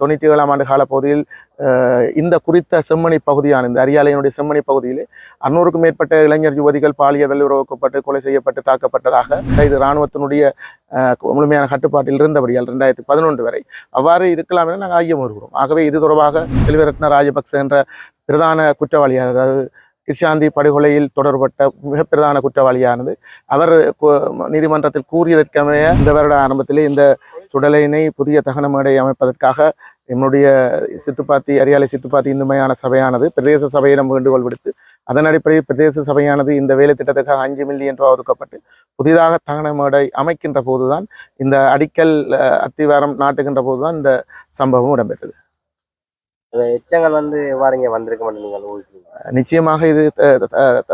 தொண்ணூற்றி ஏழாம் ஆண்டு கால பகுதியில் இந்த குறித்த செம்மணி பகுதியான இந்த அரியாலையினுடைய செம்மணி பகுதியிலே அறுநூறுக்கும் மேற்பட்ட இளைஞர் யுவதிகள் பாலியல் வல்லுறவுக்கப்பட்டு கொலை செய்யப்பட்டு தாக்கப்பட்டதாக இது இராணுவத்தினுடைய முழுமையான கட்டுப்பாட்டில் இருந்தபடியால் ரெண்டாயிரத்தி பதினொன்று வரை அவ்வாறு இருக்கலாம் என நாங்கள் ஐயம் வருகிறோம் ஆகவே இது தொடர்பாக செல்வரத்ன ராஜபக்ச என்ற பிரதான குற்றவாளியார் அதாவது கிருஷாந்தி படுகொலையில் தொடர்பட்ட மிக பிரதான குற்றவாளியானது அவர் நீதிமன்றத்தில் கூறியதற்கமைய இந்த வருட ஆரம்பத்திலே இந்த சுடலையினை புதிய தகன மேடை அமைப்பதற்காக என்னுடைய சித்துப்பாத்தி அரியாலை சித்துப்பாத்தி இந்துமையான சபையானது பிரதேச சபையிடம் வேண்டுகோள் விடுத்து அதன் அடிப்படையில் பிரதேச சபையானது இந்த வேலை திட்டத்துக்காக அஞ்சு மில்லியன் ரூபா ஒதுக்கப்பட்டு புதிதாக தகன மேடை அமைக்கின்ற போதுதான் இந்த அடிக்கல் அத்திவாரம் நாட்டுகின்ற போதுதான் இந்த சம்பவம் இடம்பெற்றது. எச்சங்கள் வந்து எவ்வாறு இங்க வந்திருக்க மாட்டேன் நீங்கள் நிச்சயமாக இது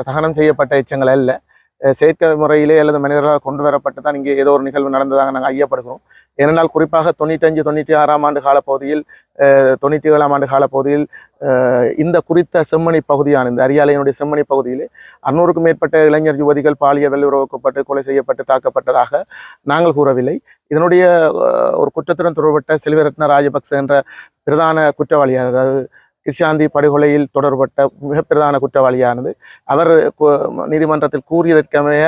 தகனம் செய்யப்பட்ட எச்சங்கள் அல்ல. அஹ், செயற்கை முறையிலே அல்லது மனிதர்களால் கொண்டு வரப்பட்டு தான் இங்கே ஏதோ ஒரு நிகழ்வு நடந்ததாக நாங்கள் ஐயப்படுகிறோம். ஏனென்றால் குறிப்பாக தொண்ணூற்றஞ்சு தொண்ணூற்றி ஆறாம் ஆண்டு காலப்பகுதியில் தொண்ணூற்றி ஏழாம் ஆண்டு காலப்பகுதியில் இந்த குறித்த செம்மணி பகுதியான இந்த அரியாலையினுடைய செம்மணி பகுதியிலே அறுநூறுக்கும் மேற்பட்ட இளைஞர் யுவதிகள் பாலியல் வல்லுறவுக்கப்பட்டு கொலை செய்யப்பட்டு தாக்கப்பட்டதாக நாங்கள் கூறவில்லை. இதனுடைய ஒரு குற்றத்துடன் தொடர்பட்ட செல்வரத்ன ராஜபக்ச என்ற பிரதான குற்றவாளியார் அதாவது கிருஷாந்தி படுகொலையில் தொடர்பட்ட மிக பிரதான குற்றவாளியானது. அவர் நீதிமன்றத்தில் கூறியதற்கமைய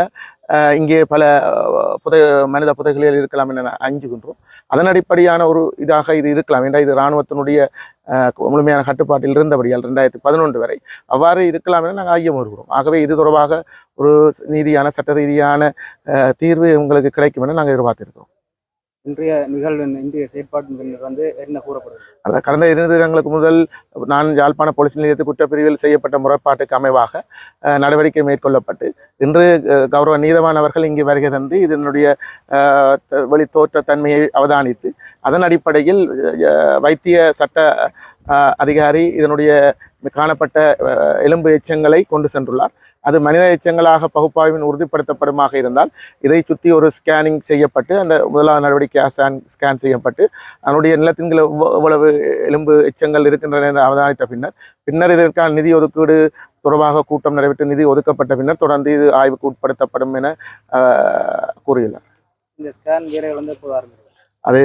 இங்கே பல புதை மனித புதைகளில் இருக்கலாம் என அஞ்சுகின்றோம். அதன் அடிப்படையான ஒரு இதாக இது இருக்கலாம். என்றால் இது இராணுவத்தினுடைய முழுமையான கட்டுப்பாட்டில் இருந்தபடியால் ரெண்டாயிரத்தி பதினொன்று வரை அவ்வாறு இருக்கலாம் என நாங்கள் ஐயம் வருகிறோம் ஆகவே இது தொடர்பாக ஒரு நீதியான சட்ட ரீதியான தீர்வு உங்களுக்கு கிடைக்கும் என நாங்கள் எதிர்பார்த்திருக்கிறோம். இன்றைய நிகழ்வு இன்றைய செயற்பாடு வந்து என்ன கூறப்படுது அந்த கடந்த இரண்டு தினங்களுக்கு முதல் நான் யாழ்ப்பாண போலீஸ் நிலையத்து குற்றப்பிரிவில் செய்யப்பட்ட முறைப்பாட்டுக்கு அமைவாக நடவடிக்கை மேற்கொள்ளப்பட்டு இன்று கௌரவ நீதவானவர்கள் இங்கு வருகை தந்து இதனுடைய அஹ், த- தோற்ற தன்மையை அவதானித்து அதன் அடிப்படையில் வைத்திய சட்ட அதிகாரி இதனுடைய காணப்பட்ட எலும்பு எச்சங்களை கொண்டு சென்றுள்ளார். அது மனித எச்சங்களாக பகுப்பாய்வின் உறுதிப்படுத்தப்படுமாக இருந்தால் இதை சுற்றி ஒரு ஸ்கேனிங் செய்யப்பட்டு அந்த முதலாவது நடவடிக்கை ஸ்கேன் ஸ்கேன் செய்யப்பட்டு அதனுடைய நிலத்தின் இவ்வளவு எலும்பு எச்சங்கள் இருக்கின்றன என்று அவதானித்த பின்னர் பின்னர் இதற்கான நிதி ஒதுக்கீடு தொடர்பாக கூட்டம் நடைபெற்று நிதி ஒதுக்கப்பட்ட பின்னர் தொடர்ந்து இது ஆய்வுக்கு உட்படுத்தப்படும் என கூறியுள்ளார். இந்த ஸ்கேன் வேலைகள் வந்து அது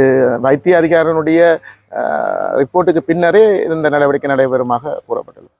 வைத்திய அதிகாரனுடைய ரிப்போர்ட்டுக்கு பின்னரே இந்த நடவடிக்கை நடைபெறுமாக கூறப்பட்டுள்ளது.